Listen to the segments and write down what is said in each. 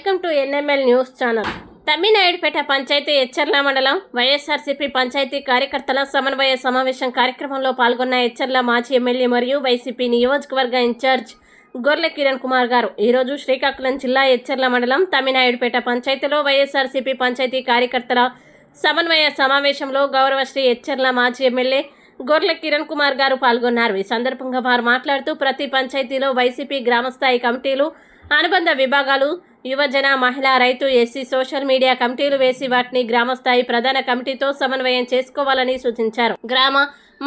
Welcome to NML news channel. Tamminaidupeta panchayat Etcherla మండలం వైఎస్ఆర్సీపీ పంచాయతీ కార్యకర్తల సమన్వయ సమావేశం కార్యక్రమంలో పాల్గొన్న హెచ్చర్ల మాజీ ఎమ్మెల్యే మరియు వైసీపీ నియోజకవర్గ ఇన్ఛార్జ్ గొర్లె కిరణ్ కుమార్ గారు. ఈరోజు శ్రీకాకుళం జిల్లా హెచ్చర్ల మండలం తమ్మినాయుడుపేట పంచాయతీలో వైఎస్ఆర్సీపీ పంచాయతీ కార్యకర్తల సమన్వయ సమావేశంలో గౌరవశ్రీ హెచ్చర్ల మాజీ ఎమ్మెల్యే గొర్లె కిరణ్ కుమార్ గారు పాల్గొన్నారు. ఈ సందర్భంగా వారు మాట్లాడుతూ ప్రతి పంచాయతీలో వైసీపీ గ్రామస్థాయి కమిటీలు అనుబంధ విభాగాలు యువజన మహిళా రైతు ఎస్సీ సోషల్ మీడియా కమిటీలు వేసి వాటిని గ్రామస్థాయి ప్రధాన కమిటీతో సమన్వయం చేసుకోవాలని సూచించారు. గ్రామ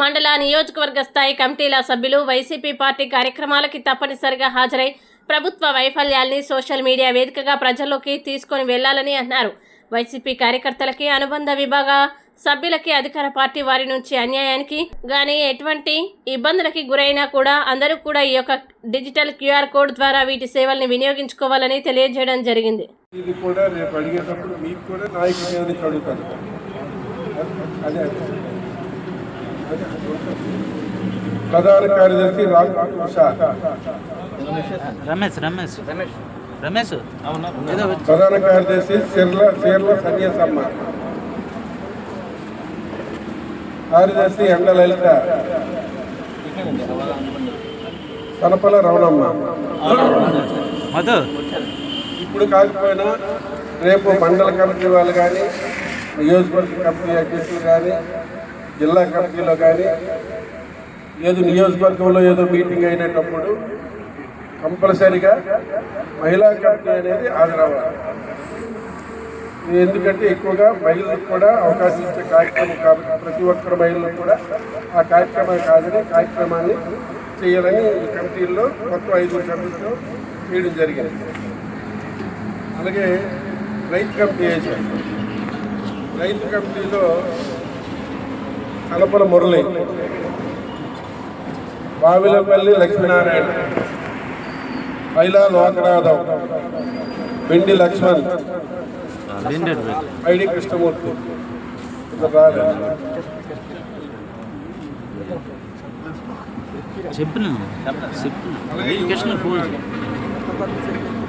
మండల నియోజకవర్గ స్థాయి కమిటీల సభ్యులు వైసీపీ పార్టీ కార్యక్రమాలకి తప్పనిసరిగా హాజరై ప్రభుత్వ వైఫల్యాల్ని సోషల్ మీడియా వేదికగా ప్రజల్లోకి తీసుకొని వెళ్ళాలని అన్నారు. వైసీపీ కార్యకర్తలకి అనుబంధ విభాగ సభ్యులకి అధికార పార్టీ వారి నుంచి అన్యాయానికి గానీ ఎటువంటి ఇబ్బందులకి గురైనా కూడా అందరూ కూడా ఈ యొక్క డిజిటల్ క్యూఆర్ కోడ్ ద్వారా వీటి సేవల్ని వినియోగించుకోవాలని తెలియజేయడం జరిగింది. ఇది కూడా రేపు అడిగేటప్పుడు మీకు కూడా అడుగుతాను అదే. ప్రధాన కార్యదర్శి రమేష్ రమేష్. రమేష్. రమేష్? ప్రధాన కార్యదర్శి సిర్ల సీర్ల సన్యాసమ్మ. కార్యదర్శి ఎండ లలిత. సనపల రమణమ్మ. మధు. ఇప్పుడు కాకపోయినా రేపు మండల కమిటీ వాళ్ళు కానీ నియోజకవర్గ కమిటీ అధ్యక్షులు కానీ జిల్లా కమిటీలో కానీ ఏదో నియోజకవర్గంలో ఏదో మీటింగ్ అయినప్పుడు కంపల్సరిగా మహిళా కమిటీ అనేది హాజరవ్వాలి. ఎందుకంటే ఎక్కువగా మహిళలకు కూడా అవకాశం ఇచ్చే కార్యక్రమం కాబట్టి ప్రతి ఒక్కరు మహిళలకు కూడా ఆ కార్యక్రమం కాదని కార్యక్రమాన్ని చేయాలని ఈ కమిటీల్లో మొత్తం ఐదు కమిటీలో చేయడం జరిగింది. అలాగే రైతు కమిటీ వేసాం రైతు కమిటీలో కలపల మురళి బావిలపల్లి లక్ష్మీనారాయణ ఐలా లోకనాథం బెండి లక్ష్మణ్ ఐడి కృష్ణమూర్తి. చెప్పిన చెప్పిన. కృష్ణ.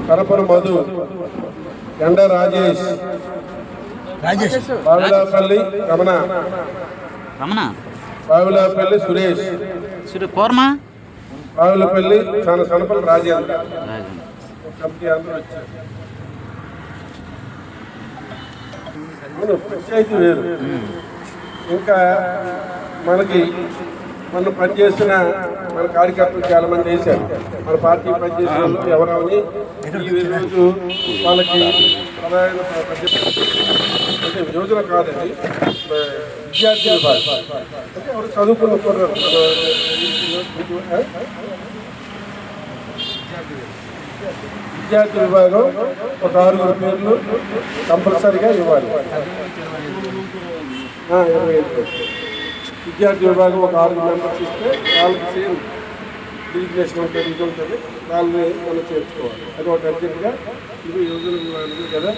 కరపర మధు. ఎండ రాజేష్. రాజేష్. బావిలాపల్లి రమణ. రమణ? బావిలాపల్లి సురేష్. సూర్య కోర్మా? బావిలపల్లి సన సనపల్లి రాజేంద్ర. కమిటీ అందరూ వచ్చారు. పంచాయతీ వేరు. ఇంకా మనకి మనం పనిచేసిన మన కార్యకర్తలు చాలా మంది వేశారు. మన పార్టీ పనిచేసిన వాళ్ళు ఎవరని ఈరోజు వాళ్ళకి ప్రధాన అంటే యోజన కాదండి. విద్యార్థి అంటే ఎవరు చదువుకున్న కుర్రాడు. విద్యార్థి విభాగం ఒక ఆరుగురు పేర్లు కంపల్సరిగా ఇవ్వాలి. ఇరవై ఐదు. విద్యార్థి విభాగం ఒక ఆరుగురు మెంబర్స్ ఇస్తే వాళ్ళకి సేమ్ డిజిగ్నేషన్ ఉంటుంది ఇది ఉంటుంది. వాళ్ళని మనం చేర్చుకోవాలి. అది ఒక అర్జెంట్గా ఇది యోజన విభాగం కదా?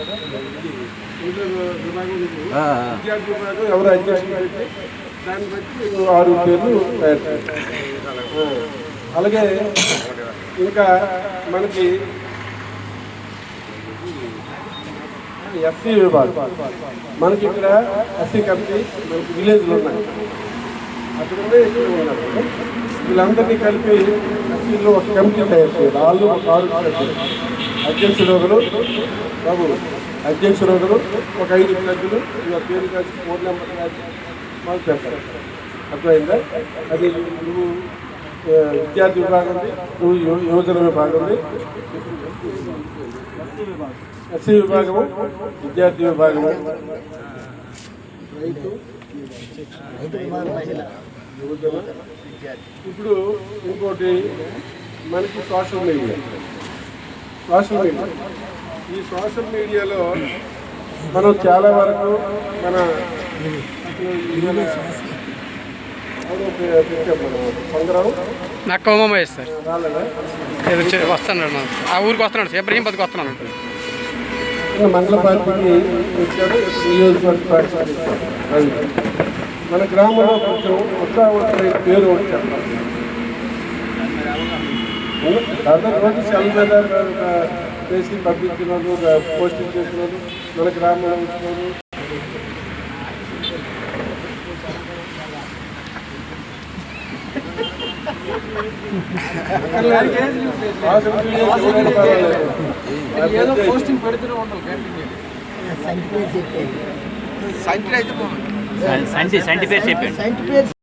యోజన విభాగం విద్యార్థి విభాగం ఎవరు అధ్యక్షులు అయితే దాన్ని బట్టి ఆరు పేర్లు తయారు అలాగే ఇంకా మనకి ఎస్సీ విభాగం. మనకి ఇక్కడ ఎస్సీ కమిటీ మనకి విలేజ్లు ఉన్నాయి. అక్కడ ఇక్కడ ఉన్నారు. వీళ్ళందరినీ కలిపి ఎస్సీలో ఒక కమిటీ తయారు చేయాలి. వాళ్ళు ఒక ఆరు అధ్యక్షుడు ఒకరు బాబు అధ్యక్షుడు ఒకరు ఒక ఐదు సభ్యులు ఇలా పేరు కలిసి ఫోన్ నెంబర్ కలిసి మాకు పెడతారు అర్థమైందా? అది నువ్వు విద్యార్థి విభాగం యు- యువజన విభాగం ఉంది. ఎస్సీ విభాగము విద్యార్థి విభాగము. రైతు యువజన ఇప్పుడు ఇంకోటి మనకి సోషల్ మీడియా. Social media. ఈ సోషల్ మీడియాలో మనం చాలా వరకు మన ఎవరో పె- పెట్టాం మనం సంగ్రహం నాకు కోమమ్మ సార్. వస్తున్నాడు ఆ ఊరికి వస్తున్నాడు సార్. ఇబ్రహీంపతికి వస్తున్నాడు. చిన్న మండల పార్టీకి వచ్చాడు మన గ్రామంలో కొంచెం ఉత్సాహవంతమైన పేరు వచ్చారు దాదాపు రోజు సెల్ మీద చేసి పంపించిన వాళ్ళు పోస్టింగ్ చేసిన వాళ్ళు మన గ్రామంలో వచ్చిన ఏదో పోస్టింగ్ పెడుతూనే ఉండాలి కంటిన్యూ సంటి సంటి పేరు చెప్పండి